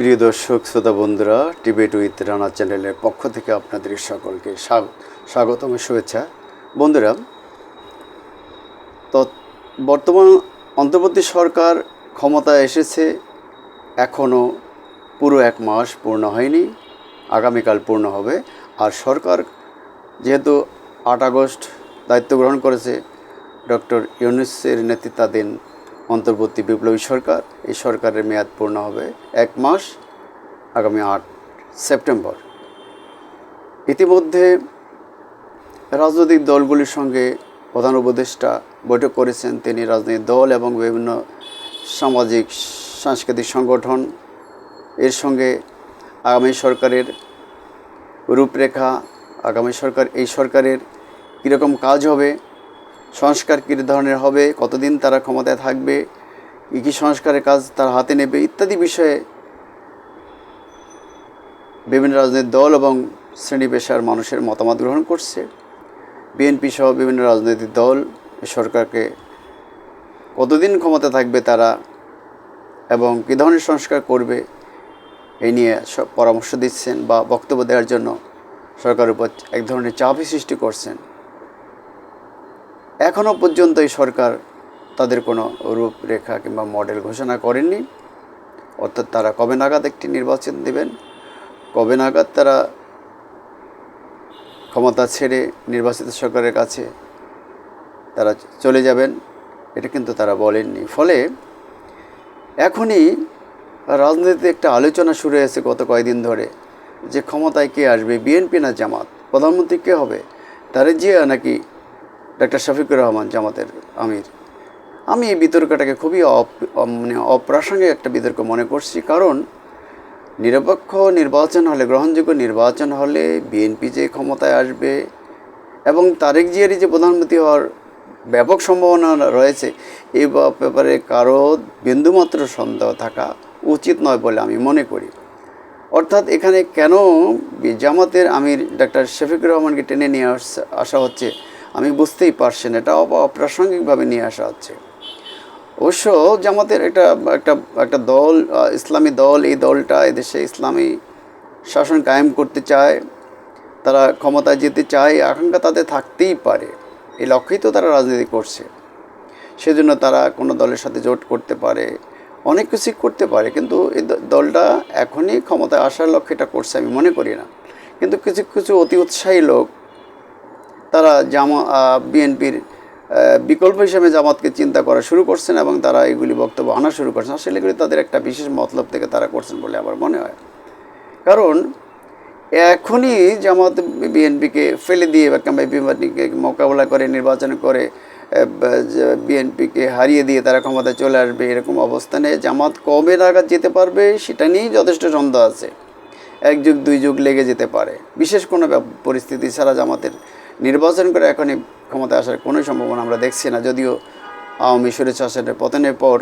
প্রিয় দর্শক, শ্রোতা বন্ধুরা টিবেট উইথ রানা চ্যানেলের পক্ষ থেকে আপনাদের সকলকে স্বাগ- স্বাগতম শুভেচ্ছা। বন্ধুরা বর্তমান অন্তর্বর্তী সরকার ক্ষমতায় এসেছে, এখনও পুরো এক মাস পূর্ণ হয়নি, আগামীকাল পূর্ণ হবে। আর সরকার যেহেতু আট আগস্ট দায়িত্ব গ্রহণ করেছে, ডক্টর ইউনুসের নেতৃত্বাধীন অন্তর্বর্তী বিপ্লবী সরকার। এই সরকারের মেয়াদ পূর্ণ হবে এক মাস, আগামী আট সেপ্টেম্বর। ইতিমধ্যে রাজনৈতিক দলগুলির সঙ্গে প্রধান উপদেষ্টা বৈঠক করেছেন। তিনি রাজনৈতিক দল এবং বিভিন্ন সামাজিক, সাংস্কৃতিক সংগঠন। এর সঙ্গে আগামী সরকারের রূপরেখা, আগামী সরকার, এই সরকারের কীরকম কাজ হবে সংস্কার কী ধরনের হবে? কতদিন তারা ক্ষমতায় থাকবে? কী কী সংস্কারের কাজ তার হাতে নেবে? ইত্যাদি বিষয়ে বিভিন্ন রাজনৈতিক দল এবং শ্রেণি পেশার মানুষের মতামত গ্রহণ করছে। বিএনপি সহ বিভিন্ন রাজনৈতিক দল সরকারকে কতদিন ক্ষমতা থাকবে তারা এবং কী ধরনের সংস্কার করবে এই নিয়ে সব পরামর্শ দিচ্ছেন বা বক্তব্য দেওয়ার জন্য সরকারের উপর এক ধরনের চাপই সৃষ্টি করছেন। এখনও পর্যন্ত এই সরকার তাদের কোনো রূপরেখা কিংবা মডেল ঘোষণা করেননি। অর্থাৎ তারা কবে নাগাদ একটি নির্বাচন দেবেন? কবে নাগাদ তারা ক্ষমতা ছেড়ে নির্বাচিত সরকারের কাছে তারা চলে যাবেন? এটা কিন্তু তারা বলেননি। ফলে এখনই রাজনীতিতে একটা আলোচনা শুরু হয়েছে গত কয়েকদিন ধরে যে ক্ষমতায় কে আসবে? বিএনপি না জামাত? প্রধানমন্ত্রী কে হবে? তারে যে নাকি ডাক্তার শফিকুর রহমান জামাতের আমির। আমি এই বিতর্কটাকে খুবই মানে অপ্রাসঙ্গিক একটা বিতর্ক মনে করছি, কারণ নিরপেক্ষ নির্বাচন হলে, গ্রহণযোগ্য নির্বাচন হলে বিএনপি যে ক্ষমতায় আসবে এবং তারেক জিয়ারি যে প্রধানমন্ত্রী হওয়ার ব্যাপক সম্ভাবনা রয়েছে এই ব্যাপারে কারও বিন্দুমাত্র সন্দেহ থাকা উচিত নয় বলে আমি মনে করি। অর্থাৎ এখানে কেন জামাতের আমির ডাক্তার শফিকুর রহমানকে টেনে নিয়ে আসা হচ্ছে? আমি বুঝতেই পারছি না এটা অপ্রাসঙ্গিকভাবে নিয়ে আসা হচ্ছে। অবশ্য জামাতের একটা একটা একটা দল ইসলামী দল, এই দলটা এদেশে ইসলামী শাসন কায়েম করতে চায়, তারা ক্ষমতায় যেতে চায়, আকাঙ্ক্ষা তাদের থাকতেই পারে। এই লক্ষ্যেই তো তারা রাজনীতি করছে। সেজন্য তারা কোনো দলের সাথে জোট করতে পারে, অনেক কিছুই করতে পারে, কিন্তু এই দলটা এখনই ক্ষমতায় আসার লক্ষ্যে এটা করছে, আমি মনে করি না। কিন্তু কিছু কিছু অতি উৎসাহী লোক তারা জামা বিএনপির বিকল্প হিসেবে জামাতকে চিন্তা করা শুরু করছেন এবং তারা এগুলি বক্তব্য আনা শুরু করছেন। আসলে এগুলি তাদের একটা বিশেষ মতলব থেকে তারা করছেন বলে আমার মনে হয়। কারণ এখনই জামাত বিএনপিকে ফেলে দিয়ে বা কিংবা বিএনপিকে মোকাবেলা করে, নির্বাচন করে বিএনপিকে হারিয়ে দিয়ে তারা ক্ষমতায় চলে আসবে এরকম অবস্থানে জামাত কবে নাগাদ যেতে পারবে সেটা নিয়েই যথেষ্ট সন্দেহ আছে। এক যুগ, দুই যুগ লেগে যেতে পারে। বিশেষ কোনো পরিস্থিতি ছাড়া জামাতের নির্বাচন করে এখনই ক্ষমতায় আসার কোনো সম্ভাবনা আমরা দেখছি না। যদিও আওয়ামী সুরেশ হাসানের পতনের পর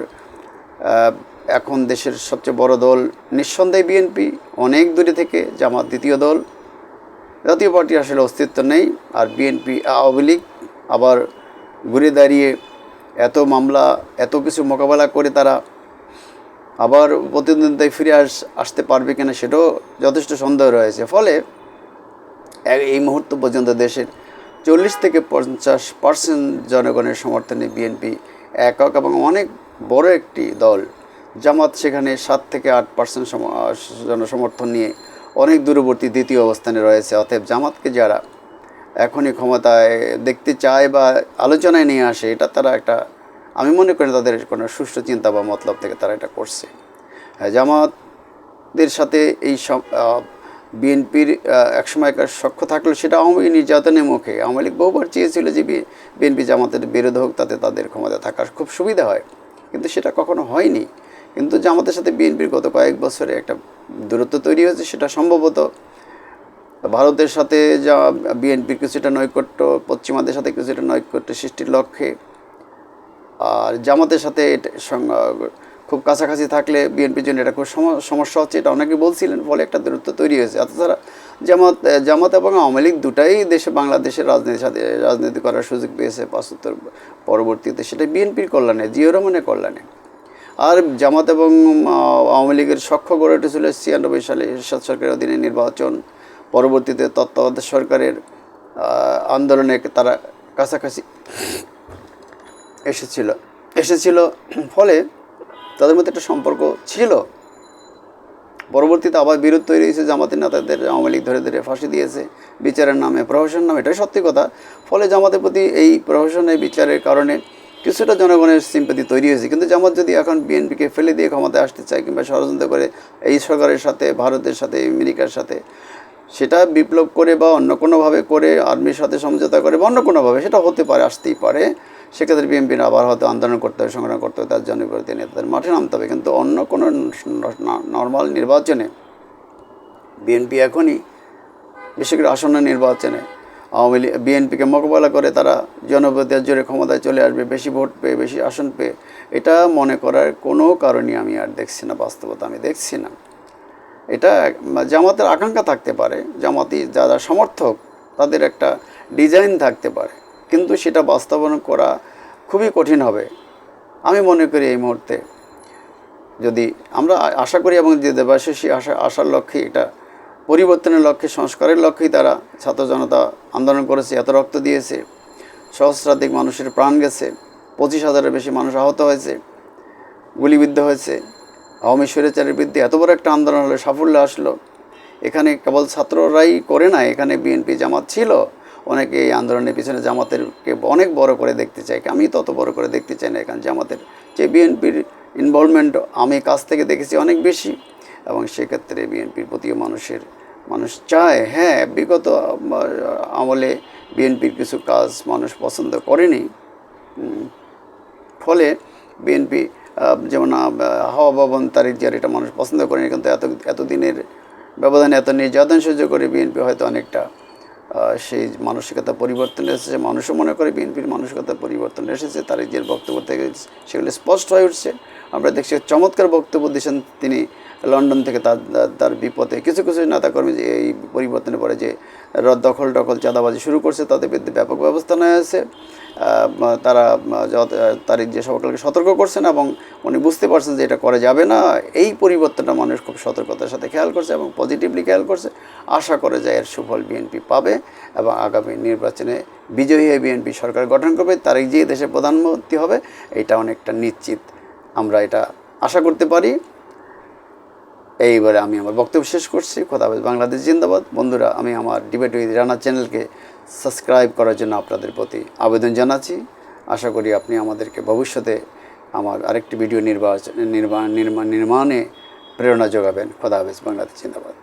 এখন দেশের সবচেয়ে বড় দল নিঃসন্দেহে বিএনপি, অনেক দূরে থেকে জামাত দ্বিতীয় দল। জাতীয় পার্টি আসলে অস্তিত্ব নেই, আর বিএনপি, আওয়ামী লীগ আবার ঘুরে দাঁড়িয়ে এত মামলা, এত কিছু মোকাবেলা করে তারা আবার প্রতিদ্বন্দ্বিতায় ফিরে আস, আসতে পারবে কিনা সেটাও যথেষ্ট সন্দেহ রয়েছে। ফলে এই মুহূর্ত পর্যন্ত দেশের চল্লিশ থেকে পঞ্চাশ পার্সেন্ট জনগণের সমর্থনে বিএনপি একক এবং অনেক বড় একটি দল। জামাত সেখানে সাত থেকে আট পার্সেন্ট জনসমর্থন নিয়ে অনেক দূরবর্তী দ্বিতীয় অবস্থানে রয়েছে। অতএব জামাতকে যারা এখনই ক্ষমতায় দেখতে চায় বা আলোচনায় নিয়ে আসে, এটা তারা একটা আমি মনে করি তাদের কোনো সুষ্ঠু চিন্তা বা মতলব থেকে তারা এটা করছে। হ্যাঁ জামাতদের সাথে এই বিএনপির একসময়কার সখ্য থাকলেও সেটা আওয়ামী নির্যাতনের মুখে। আওয়ামী লীগ বহুবার চেয়েছিল যে বিএনপি জামাতের বিরোধ হোক, তাতে তাদের ক্ষমতা থাকার খুব সুবিধা হয়। কিন্তু সেটা কখনো হয়নি। কিন্তু জামাতের সাথে বিএনপির গত কয়েক বছরে একটা দূরত্ব তৈরি হয়েছে, সেটা সম্ভবত ভারতের সাথে যা বিএনপির কিছুটা নৈকট্য, পশ্চিমাদের সাথে কিছুটা নৈকট্য সৃষ্টির লক্ষ্যে। আর জামাতের সাথে এটা খুব কাছাকাছি থাকলে বিএনপির জন্য এটা খুব সম- সমস্যা হচ্ছে, এটা অনেকে বলছিলেন, ফলে একটা দূরত্ব তৈরি হয়েছে। তারা জামাত জামাত এবং আওয়ামী লীগ দুটাই দেশে, বাংলাদেশের রাজনীতির সাথে, রাজনীতি করার সুযোগ পেয়েছে পঁচাত্তর পরবর্তীতে। সেটা বিএনপির কল্যাণে, জিও রহমানের কল্যাণে। আর জামাত এবং আওয়ামী লীগের সখ্য গড়ে উঠেছিল ছিয়ানব্বই সালে এরশাদ সরকারের অধীনে নির্বাচন। পরবর্তীতে তত্ত্বাবধায়ক সরকারের আন্দোলনে তারা কাছাকাছি এসেছিল এসেছিল। ফলে তাদের মধ্যে একটা সম্পর্ক ছিল। পরবর্তীতে আবার বিরোধ তৈরি হয়েছে, জামাতের নেতাদের আওয়ামী লীগ ধরে ধরে ফাঁসি দিয়েছে, বিচারের নামে প্রহসন নামে, এটাই সত্যি কথা। ফলে জামাতের প্রতি এই প্রহসনের বিচারের কারণে কিছুটা জনগণের সিম্পাতি তৈরি হয়েছে। কিন্তু জামাত যদি এখন বিএনপিকে ফেলে দিয়ে ক্ষমতায় আসতে চায় কিংবা ষড়যন্ত্র করে এই সরকারের সাথে, ভারতের সাথে, আমেরিকার সাথে, সেটা বিপ্লব করে বা অন্য কোনোভাবে করে, আর্মির সাথে সমঝোতা করে বা অন্য কোনোভাবে, সেটা হতে পারে, আসতেই পারে। সেক্ষেত্রে বিএনপির আবার হয়তো আন্দোলন করতে হবে, সংগ্রাম করতে হবে, তার জনবিরোধী নেতাদের মাঠে নামতে হবে। কিন্তু অন্য কোনো নর্মাল নির্বাচনে বিএনপি এখনই, বিশেষ করে আসন্ন নির্বাচনে আওয়ামী লীগ, বিএনপিকে মোকাবেলা করে তারা জনপ্রতিনিধির জোরে ক্ষমতায় চলে আসবে, বেশি ভোট পেয়ে, বেশি আসন পেয়ে, এটা মনে করার কোনো কারণই আমি আর দেখছি না, বাস্তবতা আমি দেখছি না। এটা জামাতের আকাঙ্ক্ষা থাকতে পারে জামাতি যারা সমর্থক, তাদের একটা ডিজাইন থাকতে পারে। কিন্তু সেটা বাস্তবায়ন করা খুবই কঠিন হবে। আমি মনে করি এই মুহূর্তে যদি আমরা আশা করি এবং যে দেবাশিসী আশা, আশার লক্ষ্যে এটা পরিবর্তনের লক্ষ্যে, সংস্কারের লক্ষ্যেই তারা ছাত্র জনতা আন্দোলন করেছে, এত রক্ত দিয়েছে, সহস্রাধিক মানুষের প্রাণ গেছে, পঁচিশ হাজারের বেশি মানুষ আহত হয়েছে, গুলিবিদ্ধ হয়েছে, আওয়ামী স্বৈরাচারের বিরুদ্ধে এত বড় একটা আন্দোলন হলো, সাফল্য আসলো। এখানে কেবল ছাত্ররাই করে না এখানে বিএনপি জামাত ছিল। অনেকে এই আন্দোলনের পিছনে জামাতেরকে অনেক বড় করে দেখতে চাই আমি তত বড় করে দেখতে চাই না এখানে জামাতের যে বিএনপির ইনভলভমেন্ট আমি কাছ থেকে দেখেছি অনেক বেশি এবং সেক্ষেত্রে বিএনপির প্রতিও মানুষের, মানুষ চায় হ্যাঁ বিগত আমলে বিএনপির কিছু কাজ মানুষ পছন্দ করেনি। ফলে বিএনপি যেমন হাওয়া ভবন তারিখ যার এটা মানুষ পছন্দ করেনি, কিন্তু এত, এতদিনের ব্যবধানে এত নির্যাতন সহ্য করে বিএনপি হয়তো অনেকটা সেই মানসিকতা পরিবর্তন এসেছে। মানুষও মনে করে বিএনপির মানসিকতা পরিবর্তন এসেছে, তার নিজের বক্তব্য থেকে সেগুলো স্পষ্ট হয়ে উঠছে। আমরা দেখছি চমৎকার বক্তব্য দিয়েছেন তিনি লন্ডন থেকে তার, তার- বিপদে কিছু কিছু নেতাকর্মী যে এই পরিবর্তনের পরে যে দখল টখল চাঁদাবাজি শুরু করছে তাদের বিরুদ্ধে ব্যাপক ব্যবস্থা নেওয়া হয়েছে। তারা তারিখ যে সকলকে সতর্ক করছেন এবং উনি বুঝতে পারছেন যে এটা করা যাবে না, এই পরিবর্তনটা মানুষ খুব সতর্কতার সাথে খেয়াল করছে এবং পজিটিভলি খেয়াল করছে। আশা করে যায় এর সুফল বিএনপি পাবে এবং আগামী নির্বাচনে বিজয়ী হয়ে বিএনপি সরকার গঠন করবে। তারিখ যে দেশের প্রধানমন্ত্রী হবে, এটা অনেকটা নিশ্চিত। আমরা এটা আশা করতে পারি। এইবারে আমি আমার বক্তব্য শেষ করছি। হবে বাংলাদেশ জিন্দাবাদ। বন্ধুরা, আমি আমার ডিবেট উইথ রানা চ্যানেলকে সাবস্ক্রাইব করার জন্য আপনাদের প্রতি আবেদন জানাচ্ছি। আশা করি আপনি আমাদেরকে ভবিষ্যতে আমার আরেকটি ভিডিও নির্বাচন নির্মাণ নির্মাণ নির্মাণে প্রেরণা যোগাবেন। খোদা হাফেজ বাংলাদেশ জিন্দাবাদ।